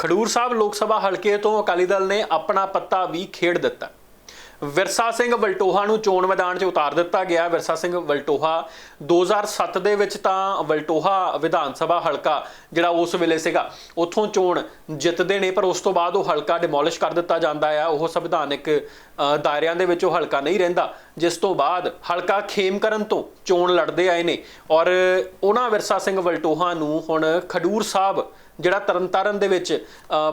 ਖਡੂਰ ਸਾਹਿਬ ਲੋਕ ਸਭਾ ਹਲਕੇ ਤੋਂ ਅਕਾਲੀ ਦਲ ਨੇ ਆਪਣਾ ਪੱਤਾ ਵੀ ਖੇਡ ਦਿੱਤਾ। ਵਿਰਸਾ ਸਿੰਘ ਵਲਟੋਹਾ ਨੂੰ ਚੋਣ ਮੈਦਾਨ 'ਚ ਉਤਾਰ ਦਿੱਤਾ ਗਿਆ। ਵਿਰਸਾ ਸਿੰਘ ਵਲਟੋਹਾ 2007 ਦੇ ਵਿੱਚ ਤਾਂ ਵਲਟੋਹਾ ਵਿਧਾਨ ਸਭਾ ਹਲਕਾ ਜਿਹੜਾ ਉਸ ਵੇਲੇ ਸੀਗਾ, ਉੱਥੋਂ ਚੋਣ ਜਿੱਤਦੇ ਨੇ, ਪਰ ਉਸ ਤੋਂ ਬਾਅਦ ਉਹ ਹਲਕਾ ਡਿਮੋਲਿਸ਼ ਕਰ ਦਿੱਤਾ ਜਾਂਦਾ ਆ। ਉਹ ਸੰਵਿਧਾਨਿਕ ਦਾਇਰਿਆਂ ਦੇ ਵਿੱਚ ਉਹ ਹਲਕਾ ਨਹੀਂ ਰਹਿੰਦਾ। ਜਿਸ ਤੋਂ ਬਾਅਦ ਹਲਕਾ ਖੇਮਕਰਨ ਤੋਂ ਚੋਣ ਲੜਦੇ ਆਏ ਨੇ। ਔਰ ਉਹਨਾਂ ਵਿਰਸਾ ਸਿੰਘ ਵਲਟੋਹਾ ਨੂੰ ਹੁਣ ਖਡੂਰ ਸਾਹਿਬ ਜਿਹੜਾ ਤਰਨਤਾਰਨ ਦੇ ਵਿੱਚ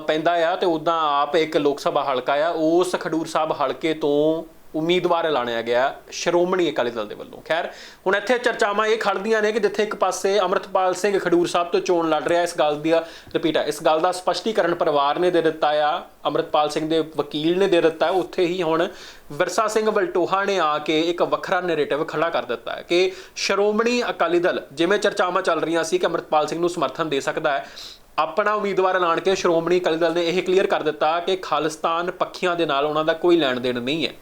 ਪੈਂਦਾ ਆ ਤੇ ਉਦਾਂ ਆਪ ਇੱਕ ਲੋਕ ਸਭਾ ਹਲਕਾ ਆ, ਉਸ ਖਡੂਰ ਸਾਹਿਬ ਹਲਕੇ ਤੋਂ ਉਮੀਦਵਾਰ ਐਲਾਨਿਆ ਗਿਆ ਸ਼੍ਰੋਮਣੀ ਅਕਾਲੀ ਦਲ ਦੇ ਵੱਲੋਂ। ਖੈਰ, ਹੁਣ ਇੱਥੇ ਚਰਚਾਵਾਂ ਇਹ ਖੜਦੀਆਂ ਨੇ ਕਿ ਜਿੱਥੇ ਇੱਕ ਪਾਸੇ ਅਮਰਤਪਾਲ ਸਿੰਘ ਖਡੂਰ ਸਾਹਿਬ ਤੋਂ ਚੋਣ ਲੜ ਰਿਹਾ, ਇਸ ਗੱਲ ਦੀ, ਰਿਪੀਟ ਹੈ ਇਸ ਗੱਲ ਦਾ ਸਪਸ਼ਟੀਕਰਨ ਪਰਿਵਾਰ ਨੇ ਦੇ ਦਿੱਤਾ ਆ, ਅਮਰਤਪਾਲ ਸਿੰਘ ਦੇ ਵਕੀਲ ਨੇ ਦੇ ਦਿੱਤਾ, ਉੱਥੇ ਹੀ ਹੁਣ ਵਿਰਸਾ ਸਿੰਘ ਵਲਟੋਹਾ ਨੇ ਆ ਕੇ ਇੱਕ ਵੱਖਰਾ ਨੈਰੇਟਿਵ ਖੜਾ ਕਰ ਦਿੱਤਾ ਹੈ ਕਿ ਸ਼੍ਰੋਮਣੀ ਅਕਾਲੀ ਦਲ, ਜਿਵੇਂ ਚਰਚਾਵਾਂ ਚੱਲ ਰਹੀਆਂ ਸੀ ਕਿ ਅਮਰਤਪਾਲ ਸਿੰਘ ਨੂੰ ਸਮਰਥਨ ਦੇ ਸਕਦਾ ਹੈ ਆਪਣਾ ਉਮੀਦਵਾਰ ਐਲਾਨ ਕੇ ਸ਼੍ਰੋਮਣੀ ਅਕਾਲੀ ਦਲ ਨੇ ਇਹ ਕਲੀਅਰ ਕਰ ਦਿੱਤਾ ਕਿ ਖਾਲਿਸਤਾਨ ਪੱਖੀਆਂ ਦੇ ਨਾਲ ਉਹਨਾਂ ਦਾ ਕੋਈ ਲੈਣ ਦੇਣ ਨਹੀਂ ਹੈ।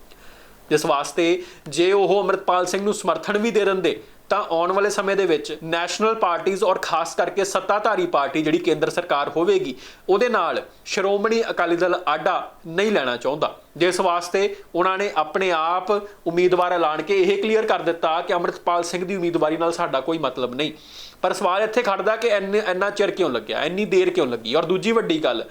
ਜਿਸ ਵਾਸਤੇ ਜੇ ਉਹ ਅਮਰਤਪਾਲ ਸਿੰਘ ਨੂੰ ਸਮਰਥਨ ਵੀ ਦੇ ਦਿੰਦੇ, ਤਾਂ ਆਉਣ ਵਾਲੇ ਸਮੇਂ ਦੇ ਵਿੱਚ ਨੈਸ਼ਨਲ ਪਾਰਟੀਆਂ ਔਰ ਖਾਸ ਕਰਕੇ ਸੱਤਾਧਾਰੀ ਪਾਰਟੀ ਜਿਹੜੀ ਕੇਂਦਰ ਸਰਕਾਰ ਹੋਵੇਗੀ, ਉਹਦੇ ਨਾਲ ਸ਼੍ਰੋਮਣੀ ਅਕਾਲੀ ਦਲ ਆਡਾ ਨਹੀਂ ਲੈਣਾ ਚਾਹੁੰਦਾ। ਜਿਸ ਵਾਸਤੇ ਉਹਨਾਂ ਨੇ ਆਪਣੇ ਆਪ ਉਮੀਦਵਾਰ ਐਲਾਨ ਕੇ ਇਹ ਕਲੀਅਰ ਕਰ ਦਿੱਤਾ ਕਿ ਅਮਰਤਪਾਲ ਸਿੰਘ ਦੀ ਉਮੀਦਵਾਰੀ ਨਾਲ ਸਾਡਾ ਕੋਈ ਮਤਲਬ ਨਹੀਂ। ਪਰ ਸਵਾਲ ਇੱਥੇ ਖੜਦਾ ਕਿ ਇੰਨੇ ਇੰਨਾ ਚਿਰ ਕਿਉਂ ਲੱਗਿਆ ਇੰਨੀ ਦੇਰ ਕਿਉਂ ਲੱਗੀ? ਔਰ ਦੂਜੀ ਵੱਡੀ ਗੱਲ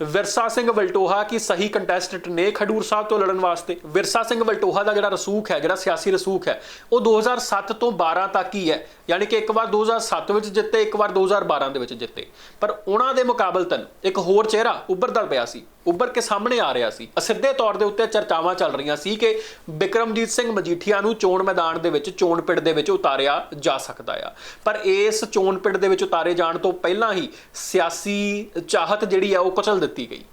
ਵਿਰਸਾ ਸਿੰਘ ਵਲਟੋਹਾ ਕੀ ਸਹੀ ਕੰਟੈਸਟੈਂਟ ਨੇ ਖਡੂਰ ਸਾਹਿਬ ਤੋਂ ਲੜਨ ਵਾਸਤੇ? ਵਿਰਸਾ ਸਿੰਘ ਵਲਟੋਹਾ ਦਾ ਜਿਹੜਾ ਰਸੂਖ ਹੈ, ਜਿਹੜਾ ਸਿਆਸੀ ਰਸੂਖ ਹੈ, ਉਹ 2007 ਤੋਂ 12 ਤੱਕ ਹੀ ਹੈ। ਯਾਨੀ ਕਿ ਇੱਕ ਵਾਰ 2007 ਵਿੱਚ ਜਿੱਤੇ, ਇੱਕ ਵਾਰ 2012 ਦੇ ਵਿੱਚ ਜਿੱਤੇ। ਪਰ ਉਹਨਾਂ ਦੇ ਮੁਕਾਬਲਤਨ ਇੱਕ ਹੋਰ ਚਿਹਰਾ ਉੱਭਰਦਾ ਪਿਆ ਸੀ। ਉੱਭਰ ਕੇ ਸਾਹਮਣੇ ਆ ਰਿਹਾ ਸੀ। ਅਸਿੱਧੇ ਤੌਰ ਦੇ ਉੱਤੇ ਚਰਚਾਵਾਂ ਚੱਲ ਰਹੀਆਂ ਸੀ ਕਿ ਬਿਕਰਮਜੀਤ ਸਿੰਘ ਮਜੀਠੀਆ ਨੂੰ ਚੋਣ ਮੈਦਾਨ ਦੇ ਵਿੱਚ, ਚੋਣ ਪਿੜ ਦੇ ਵਿੱਚ ਉਤਾਰਿਆ ਜਾ ਸਕਦਾ ਆ। ਪਰ ਇਸ ਚੋਣ ਪਿੜ ਦੇ ਵਿੱਚ ਉਤਾਰੇ ਜਾਣ ਤੋਂ ਪਹਿਲਾਂ ਹੀ ਸਿਆਸੀ ਚਾਹਤ ਜਿਹੜੀ ਆ, ਉਹ ਕੁਚਲ ਦਿੱਤੀ ਗਈ।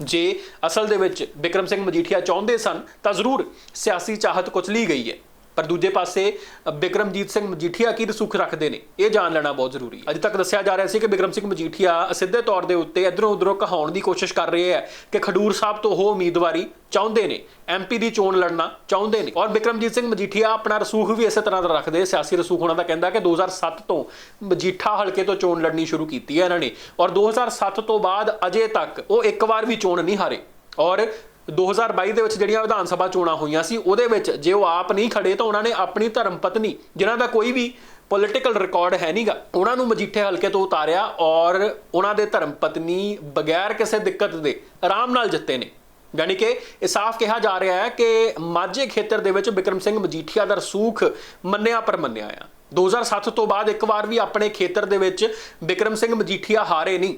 ਜੇ ਅਸਲ ਦੇ ਵਿੱਚ ਬਿਕਰਮ ਸਿੰਘ ਮਜੀਠੀਆ ਚਾਹੁੰਦੇ ਸਨ ਤਾਂ ਜ਼ਰੂਰ ਸਿਆਸੀ ਚਾਹਤ ਕੁਚਲੀ ਗਈ ਹੈ। ਪਰ ਦੂਜੇ ਪਾਸੇ, ਬਿਕਰਮਜੀਤ ਸਿੰਘ ਮਜੀਠੀਆ ਕੀ ਰਸੂਖ ਰੱਖਦੇ ਨੇ? ਇਹ ਜਾਣ ਲੈਣਾ ਬਹੁਤ ਜ਼ਰੂਰੀ ਹੈ। ਅਜੇ ਤੱਕ ਦੱਸਿਆ ਜਾ ਰਿਹਾ ਸੀ ਕਿ ਬਿਕਰਮ ਸਿੰਘ ਮਜੀਠੀਆ ਸਿੱਧੇ ਤੌਰ ਦੇ ਉੱਤੇ ਇਧਰੋਂ ਉਧਰੋਂ ਕਹਾਉਣ ਦੀ ਕੋਸ਼ਿਸ਼ ਕਰ ਰਹੇ ਹੈ ਕਿ ਖਡੂਰ ਸਾਹਿਬ ਤੋਂ ਉਹ ਉਮੀਦਵਾਰੀ ਚਾਹੁੰਦੇ ਨੇ। ਐਮਪੀ ਦੀ ਚੋਣ ਲੜਨਾ ਚਾਹੁੰਦੇ ਨੇ। ਔਰ ਬਿਕਰਮਜੀਤ ਸਿੰਘ ਮਜੀਠੀਆ ਆਪਣਾ ਰਸੂਖ ਵੀ ਇਸੇ ਤਰ੍ਹਾਂ ਦਾ ਰੱਖਦੇ ਸਿਆਸੀ ਰਸੂਖ ਉਹਨਾਂ ਦਾ ਕਹਿੰਦਾ ਕਿ 2007 ਤੋਂ ਮਜੀਠਾ ਹਲਕੇ ਤੋਂ ਚੋਣ ਲੜਨੀ ਸ਼ੁਰੂ ਕੀਤੀ ਹੈ ਇਹਨਾਂ ਨੇ। ਔਰ 2007 ਤੋਂ ਬਾਅਦ ਅਜੇ ਤੱਕ ਉਹ ਇੱਕ ਵਾਰ ਵੀ ਚੋਣ ਨਹੀਂ ਹਾਰੇ। ਔਰ 2022 ਦੇ ਵਿੱਚ ਜਿਹੜੀਆਂ ਵਿਧਾਨ ਸਭਾ ਚੋਣਾਂ ਹੋਈਆਂ ਸੀ, ਉਹਦੇ ਵਿੱਚ ਜੇ ਉਹ ਆਪ ਨਹੀਂ ਖੜੇ ਤਾਂ ਉਹਨਾਂ ਨੇ ਆਪਣੀ ਧਰਮ ਪਤਨੀ, ਜਿਨ੍ਹਾਂ ਦਾ ਕੋਈ ਵੀ ਪੋਲਿਟੀਕਲ ਰਿਕਾਰਡ ਹੈ ਨਹੀਂਗਾ ਉਹਨਾਂ ਨੂੰ ਮਜੀਠੇ ਹਲਕੇ ਤੋਂ ਉਤਾਰਿਆ ਔਰ ਉਹਨਾਂ ਦੇ ਧਰਮ ਪਤਨੀ ਬਗੈਰ ਕਿਸੇ ਦਿੱਕਤ ਦੇ ਆਰਾਮ ਨਾਲ ਜਿੱਤੇ ਨੇ। ਯਾਨੀ ਕਿ ਇਹ ਸਾਫ਼ ਕਿਹਾ ਜਾ ਰਿਹਾ ਹੈ ਕਿ ਮਾਝੇ ਖੇਤਰ ਦੇ ਵਿੱਚ ਬਿਕਰਮ ਸਿੰਘ ਮਜੀਠੀਆ ਦਾ ਰਸੂਖ ਮੰਨਿਆ ਪਰ ਮੰਨਿਆ ਆ। 2007 ਤੋਂ ਬਾਅਦ ਇੱਕ ਵਾਰ ਵੀ ਆਪਣੇ ਖੇਤਰ ਦੇ ਵਿੱਚ ਬਿਕਰਮ ਸਿੰਘ ਮਜੀਠੀਆ ਹਾਰੇ ਨਹੀਂ।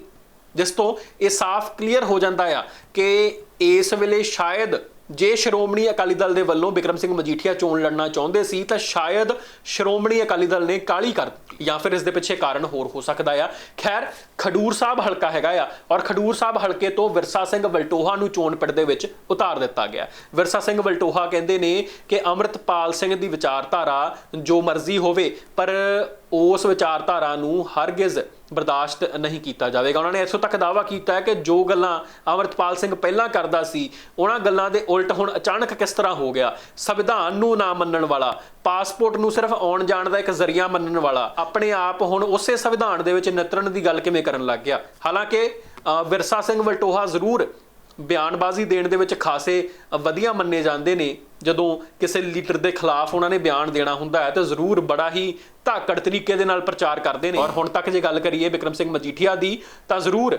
ਜਿਸ ਤੋਂ ਇਹ ਸਾਫ਼ ਕਲੀਅਰ ਹੋ ਜਾਂਦਾ ਆ ਕਿ ਇਸ ਵੇਲੇ ਸ਼ਾਇਦ ਜੇ ਸ਼੍ਰੋਮਣੀ ਅਕਾਲੀ ਦਲ ਦੇ ਵੱਲੋਂ ਬਿਕਰਮ ਸਿੰਘ ਮਜੀਠੀਆ ਚੋਣ ਲੜਨਾ ਚਾਹੁੰਦੇ ਸੀ, ਤਾਂ ਸ਼ਾਇਦ ਸ਼੍ਰੋਮਣੀ ਅਕਾਲੀ ਦਲ ਨੇ ਕਾਲੀ ਕਰ ਜਾਂ ਫਿਰ ਇਸ ਦੇ ਪਿੱਛੇ ਕਾਰਨ ਹੋਰ ਹੋ ਸਕਦਾ ਆ। ਖੈਰ, ਖਡੂਰ ਸਾਹਿਬ ਹਲਕਾ ਹੈਗਾ ਆ ਔਰ ਖਡੂਰ ਸਾਹਿਬ ਹਲਕੇ ਤੋਂ ਵਿਰਸਾ ਸਿੰਘ ਵਲਟੋਹਾ ਨੂੰ ਚੋਣ ਪਿੰਡ ਦੇ ਵਿੱਚ ਉਤਾਰ ਦਿੱਤਾ ਗਿਆ। ਵਿਰਸਾ ਸਿੰਘ ਵਲਟੋਹਾ ਕਹਿੰਦੇ ਨੇ ਕਿ ਅੰਮ੍ਰਿਤਪਾਲ ਸਿੰਘ ਦੀ ਵਿਚਾਰਧਾਰਾ ਜੋ ਮਰਜ਼ੀ ਹੋਵੇ, ਪਰ ਉਸ ਵਿਚਾਰਧਾਰਾ ਨੂੰ ਹਰਗਿਜ਼ ਬਰਦਾਸ਼ਤ ਨਹੀਂ ਕੀਤਾ ਜਾਵੇਗਾ। ਉਹਨਾਂ ਨੇ ਇਥੋਂ ਤੱਕ ਦਾਅਵਾ ਕੀਤਾ ਹੈ ਕਿ ਜੋ ਗੱਲਾਂ ਅਮਰਤਪਾਲ ਸਿੰਘ ਪਹਿਲਾਂ ਕਰਦਾ ਸੀ, ਉਹਨਾਂ ਗੱਲਾਂ ਦੇ ਉਲਟ ਹੁਣ ਅਚਾਨਕ ਕਿਸ ਤਰ੍ਹਾਂ ਹੋ ਗਿਆ? ਸੰਵਿਧਾਨ ਨੂੰ ਨਾ ਮੰਨਣ ਵਾਲਾ, ਪਾਸਪੋਰਟ ਨੂੰ ਸਿਰਫ ਆਉਣ ਜਾਣ ਦਾ ਇੱਕ ਜ਼ਰੀਆ ਮੰਨਣ ਵਾਲਾ, ਆਪਣੇ ਆਪ ਹੁਣ ਉਸੇ ਸੰਵਿਧਾਨ ਦੇ ਵਿੱਚ ਨਿਤਰਨ ਦੀ ਗੱਲ ਕਿਵੇਂ ਕਰਨ ਲੱਗ ਗਿਆ? ਹਾਲਾਂਕਿ ਵਿਰਸਾ ਸਿੰਘ ਵਲਟੋਹਾ ਜ਼ਰੂਰ ਬਿਆਨਬਾਜ਼ੀ ਦੇਣ ਦੇ ਵਿੱਚ ਖਾਸੇ ਵਧੀਆ ਮੰਨੇ ਜਾਂਦੇ ਨੇ। ਜਦੋਂ ਕਿਸੇ ਲੀਡਰ ਦੇ ਖਿਲਾਫ ਉਹਨਾਂ ਨੇ ਬਿਆਨ ਦੇਣਾ ਹੁੰਦਾ ਹੈ ਤਾਂ ਜ਼ਰੂਰ ਬੜਾ ਹੀ ਧਾਕੜ ਤਰੀਕੇ ਦੇ ਨਾਲ ਪ੍ਰਚਾਰ ਕਰਦੇ ਨੇ। ਔਰ ਹੁਣ ਤੱਕ ਜੇ ਗੱਲ ਕਰੀਏ ਵਿਕਰਮ ਸਿੰਘ ਮਜੀਠੀਆ ਦੀ ਤਾਂ ਜ਼ਰੂਰ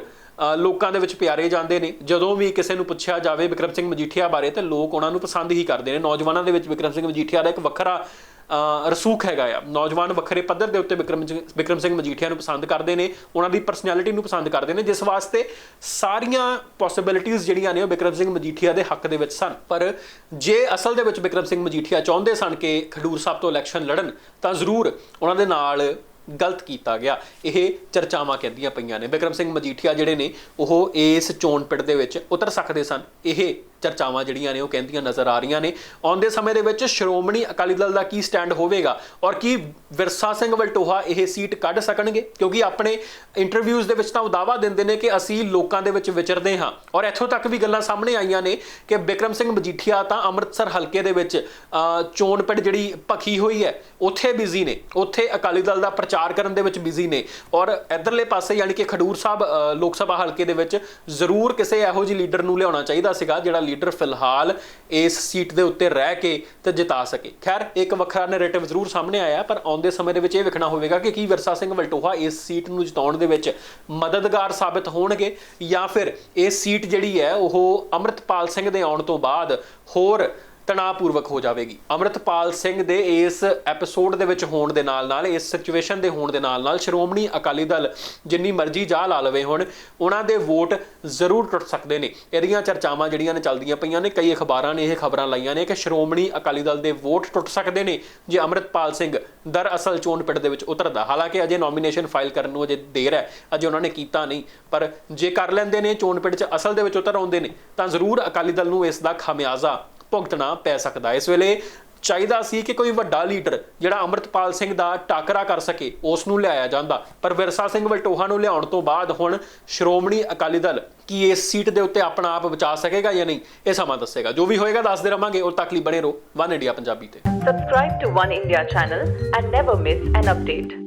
ਲੋਕਾਂ ਦੇ ਵਿੱਚ ਪਿਆਰੇ ਜਾਂਦੇ ਨੇ। ਜਦੋਂ ਵੀ ਕਿਸੇ ਨੂੰ ਪੁੱਛਿਆ ਜਾਵੇ ਵਿਕਰਮ ਸਿੰਘ ਮਜੀਠੀਆ ਬਾਰੇ ਤੇ ਲੋਕ ਉਹਨਾਂ ਨੂੰ ਪਸੰਦ ਹੀ ਕਰਦੇ ਨੇ। ਨੌਜਵਾਨਾਂ ਦੇ ਵਿੱਚ ਵਿਕਰਮ ਸਿੰਘ ਮਜੀਠੀਆ ਦਾ ਇੱਕ ਵੱਖਰਾ ਰਸੂਖ ਹੈਗਾ ਆ। ਨੌਜਵਾਨ ਵੱਖਰੇ ਪੱਧਰ ਦੇ ਉੱਤੇ ਵਿਕਰਮ ਜੀ- ਵਿਕਰਮ ਸਿੰਘ ਮਜੀਠੀਆ ਨੂੰ ਪਸੰਦ ਕਰਦੇ ਨੇ, ਉਹਨਾਂ ਦੀ ਪਰਸਨੈਲਿਟੀ ਨੂੰ ਪਸੰਦ ਕਰਦੇ ਨੇ, ਜਿਸ ਵਾਸਤੇ ਸਾਰੀਆਂ ਪੋਸਿਬਿਲਿਟੀਆਂ ਜਿਹੜੀਆਂ ਨੇ ਉਹ ਵਿਕਰਮ ਸਿੰਘ ਮਜੀਠੀਆ ਦੇ ਹੱਕ ਦੇ ਵਿੱਚ ਸਨ। ਪਰ ਜੇ ਅਸਲ ਦੇ ਵਿੱਚ ਵਿਕਰਮ ਸਿੰਘ ਮਜੀਠੀਆ ਚਾਹੁੰਦੇ ਸਨ ਕਿ ਖਡੂਰ ਸਾਹਿਬ ਤੋਂ ਇਲੈਕਸ਼ਨ ਲੜਨ, ਤਾਂ ਜ਼ਰੂਰ ਉਹਨਾਂ ਦੇ ਨਾਲ ਗਲਤ ਕੀਤਾ ਗਿਆ। ਇਹ ਚਰਚਾਵਾਂ ਕਹਿੰਦੀਆਂ ਪਈਆਂ ਨੇ। ਵਿਕਰਮ ਸਿੰਘ ਮਜੀਠੀਆ ਜਿਹੜੇ ਨੇ, ਉਹ ਇਸ ਚੋਣ ਪਿੜ ਦੇ ਵਿੱਚ ਉਤਰ ਸਕਦੇ ਸਨ। ਇਹ ਚਰਚਾਵਾਂ ਜਿਹੜੀਆਂ ਨੇ ਉਹ ਕਹਿੰਦੀਆਂ ਨਜ਼ਰ ਆ ਰਹੀਆਂ ਨੇ। ਆਉਂਦੇ ਸਮੇਂ ਦੇ ਵਿੱਚ ਸ਼੍ਰੋਮਣੀ ਅਕਾਲੀ ਦਲ ਦਾ ਕੀ ਸਟੈਂਡ ਹੋਵੇਗਾ ਔਰ ਕੀ ਵਿਰਸਾ ਸਿੰਘ ਵਲਟੋਹਾ ਇਹ ਸੀਟ ਕੱਢ ਸਕਣਗੇ? ਕਿਉਂਕਿ ਆਪਣੇ ਇੰਟਰਵਿਊਜ਼ ਦੇ ਵਿੱਚ ਤਾਂ ਉਹ ਦਾਵਾ ਦਿੰਦੇ ਨੇ ਕਿ ਅਸੀਂ ਲੋਕਾਂ ਦੇ ਵਿੱਚ ਵਿਚਰਦੇ ਹਾਂ। ਔਰ ਇੱਥੋਂ ਤੱਕ ਵੀ ਗੱਲਾਂ ਸਾਹਮਣੇ ਆਈਆਂ ਨੇ ਕਿ ਬਿਕਰਮ ਸਿੰਘ ਮਜੀਠੀਆ ਤਾਂ ਅੰਮ੍ਰਿਤਸਰ ਹਲਕੇ ਦੇ ਵਿੱਚ ਚੋਣ ਪਿੰਡ ਜਿਹੜੀ ਭਖੀ ਹੋਈ ਹੈ, ਉੱਥੇ ਬਿਜ਼ੀ ਨੇ। ਉੱਥੇ ਅਕਾਲੀ ਦਲ ਦਾ ਪ੍ਰਚਾਰ ਕਰਨ ਦੇ ਵਿੱਚ ਬਿਜ਼ੀ ਨੇ। ਔਰ ਇਧਰਲੇ ਪਾਸੇ ਯਾਨੀ ਕਿ ਖਡੂਰ ਸਾਹਿਬ ਲੋਕ ਸਭਾ ਹਲਕੇ ਦੇ ਵਿੱਚ ਜ਼ਰੂਰ ਕਿਸੇ ਇਹੋ ਜਿਹੇ ਲੀਡਰ ਨੂੰ ਲਿਆਉਣਾ ਚਾਹੀਦਾ ਸੀਗਾ, ਜਿਹੜਾ ਲੀਡਰ ਫਿਲਹਾਲ ਇਸ ਸੀਟ ਦੇ ਉੱਤੇ ਰਹਿ ਕੇ ਤੇ ਜਿਤਾ ਸਕੇ। ਖੈਰ, ਇੱਕ ਵੱਖਰਾ ਨੈਰੇਟਿਵ ਜ਼ਰੂਰ ਸਾਹਮਣੇ ਆਇਆ, ਪਰ ਆਉਂਦੇ ਸਮੇਂ ਦੇ ਵਿੱਚ ਇਹ ਵੇਖਣਾ ਹੋਵੇਗਾ ਕਿ ਕੀ ਵਿਰਸਾ ਸਿੰਘ ਵਲਟੋਹਾ ਇਸ ਸੀਟ ਨੂੰ ਜਿਤਾਉਣ ਦੇ ਵਿੱਚ ਮਦਦਗਾਰ ਸਾਬਤ ਹੋਣਗੇ ਜਾਂ ਫਿਰ ਇਹ ਸੀਟ ਜਿਹੜੀ ਹੈ, ਉਹ ਅੰਮ੍ਰਿਤਪਾਲ ਸਿੰਘ ਦੇ ਆਉਣ ਤੋਂ ਬਾਅਦ ਹੋਰ ਤਣਾਅਪੂਰਵਕ ਹੋ ਜਾਵੇਗੀ। ਅੰਮ੍ਰਿਤਪਾਲ ਸਿੰਘ ਦੇ ਇਸ ਐਪੀਸੋਡ ਦੇ ਵਿੱਚ ਹੋਣ ਦੇ ਨਾਲ ਨਾਲ ਇਸ ਸਿਚੁਏਸ਼ਨ ਦੇ ਹੋਣ ਦੇ ਨਾਲ ਨਾਲ ਸ਼੍ਰੋਮਣੀ ਅਕਾਲੀ ਦਲ ਜਿੰਨੀ ਮਰਜ਼ੀ ਜਾ ਲਾ ਲਵੇ ਹੁਣ, ਉਹਨਾਂ ਦੇ ਵੋਟ ਜ਼ਰੂਰ ਟੁੱਟ ਸਕਦੇ ਨੇ। ਇਹਦੀਆਂ ਚਰਚਾਵਾਂ ਜਿਹੜੀਆਂ ਨੇ ਚੱਲਦੀਆਂ ਪਈਆਂ ਨੇ, ਕਈ ਅਖਬਾਰਾਂ ਨੇ ਇਹ ਖਬਰਾਂ ਲਾਈਆਂ ਨੇ ਕਿ ਸ਼੍ਰੋਮਣੀ ਅਕਾਲੀ ਦਲ ਦੇ ਵੋਟ ਟੁੱਟ ਸਕਦੇ ਨੇ, ਜੇ ਅੰਮ੍ਰਿਤਪਾਲ ਸਿੰਘ ਦਰਅਸਲ ਚੋਣ ਪਿੰਡ ਦੇ ਵਿੱਚ ਉਤਰਦਾ। ਹਾਲਾਂਕਿ ਅਜੇ ਨੋਮੀਨੇਸ਼ਨ ਫਾਈਲ ਕਰਨ ਨੂੰ ਅਜੇ ਦੇਰ ਹੈ, ਅਜੇ ਉਹਨਾਂ ਨੇ ਕੀਤਾ ਨਹੀਂ, ਪਰ ਜੇ ਕਰ ਲੈਂਦੇ ਨੇ ਚੋਣ ਪਿੰਡ 'ਚ ਅਸਲ ਦੇ ਵਿੱਚ ਉਤਰ ਆਉਂਦੇ ਨੇ, ਤਾਂ ਜ਼ਰੂਰ ਅਕਾਲੀ ਦਲ ਨੂੰ ਇਸ ਦਾ ਖਾਮਿਆਜ਼ਾ ਭੁਗਤਣਾ ਪੈ ਸਕਦਾ। ਇਸ ਵੇਲੇ ਚਾਹੀਦਾ ਸੀ ਕਿ ਕੋਈ ਵੱਡਾ ਲੀਡਰ ਜਿਹੜਾ ਅੰਮ੍ਰਿਤਪਾਲ ਸਿੰਘ ਦਾ ਟਾਕਰਾ ਕਰ ਸਕੇ, ਉਸ ਨੂੰ ਲਿਆਇਆ ਜਾਂਦਾ। ਪਰ ਵਿਰਸਾ ਸਿੰਘ ਵਲਟੋਹਾ ਨੂੰ ਲਿਆਉਣ ਤੋਂ ਬਾਅਦ ਹੁਣ ਸ਼੍ਰੋਮਣੀ ਅਕਾਲੀ ਦਲ ਕੀ ਇਸ ਸੀਟ ਦੇ ਉੱਤੇ ਆਪਣਾ ਆਪ ਬਚਾ ਸਕੇਗਾ ਜਾਂ ਨਹੀਂ, ਇਹ ਸਮਾਂ ਦੱਸੇਗਾ। ਜੋ ਵੀ ਹੋਏਗਾ, ਦੱਸਦੇ ਰਵਾਂਗੇ। ਉਦੋਂ ਤੱਕ ਲਈ ਬਣੇ ਰਹੋ। ਵਨ ਇੰਡੀਆ ਪੰਜਾਬੀ ਤੇ। Subscribe to One India channel and never miss an update.